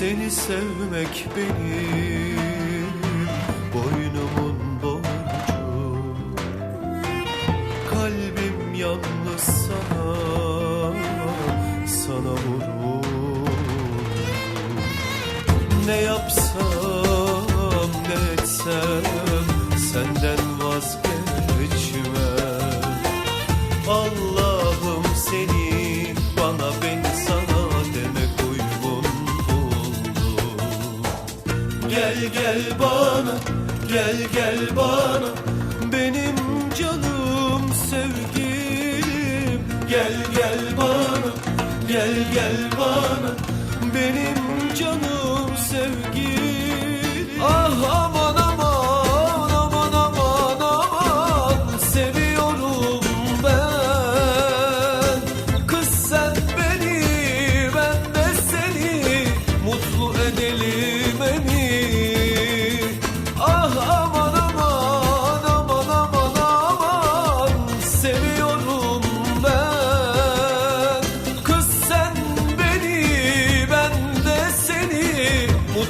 Seni sevmek benim boynumun borcu. Kalbim yalnız sana, sana vurur. Ne yapsam Gel bana gel gel bana. Benim canım sevgilim. Gel gel bana gel gel bana. Benim canım sevgilim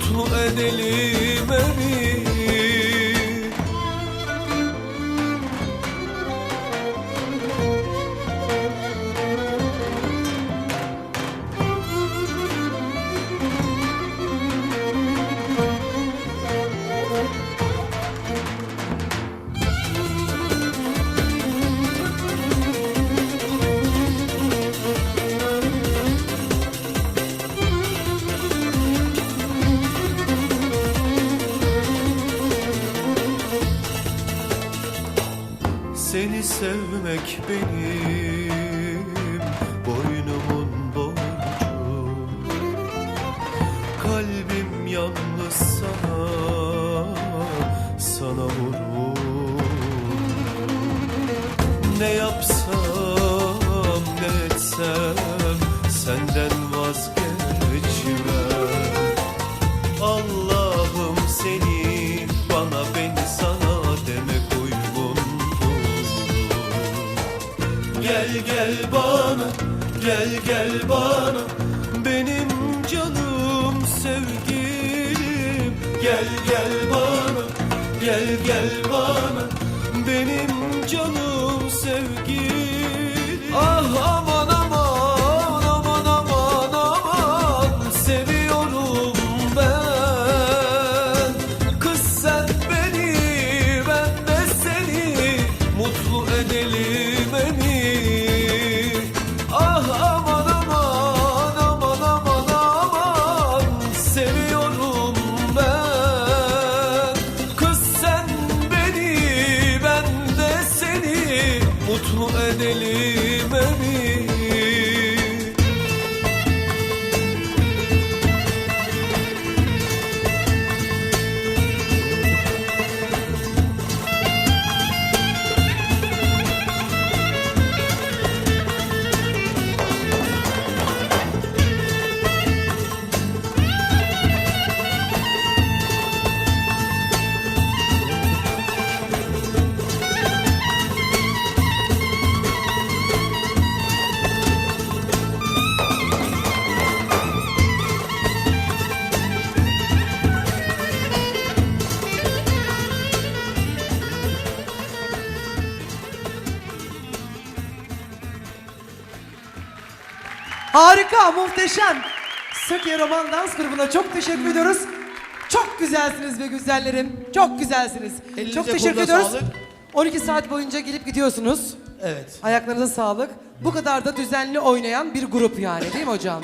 mutlu edelim emi Seni sevmek benim boynumun borcu. Kalbim yalnız sana, sana vurur. Ne yapsam Gel gel bana gel gel bana. Benim canım sevgilim. Gel gel bana gel gel bana. Benim canım mutlu edelim emi Harika, muhteşem. Söke Roman Dans Grubu'na çok teşekkür ediyoruz. Çok güzelsiniz ve güzellerim. Çok güzelsiniz. Elinize, çok teşekkür ediyoruz. sağlık. 12 saat boyunca gelip gidiyorsunuz. Evet. Ayaklarınıza sağlık. Bu kadar da düzenli oynayan bir grup yani değil mi hocam?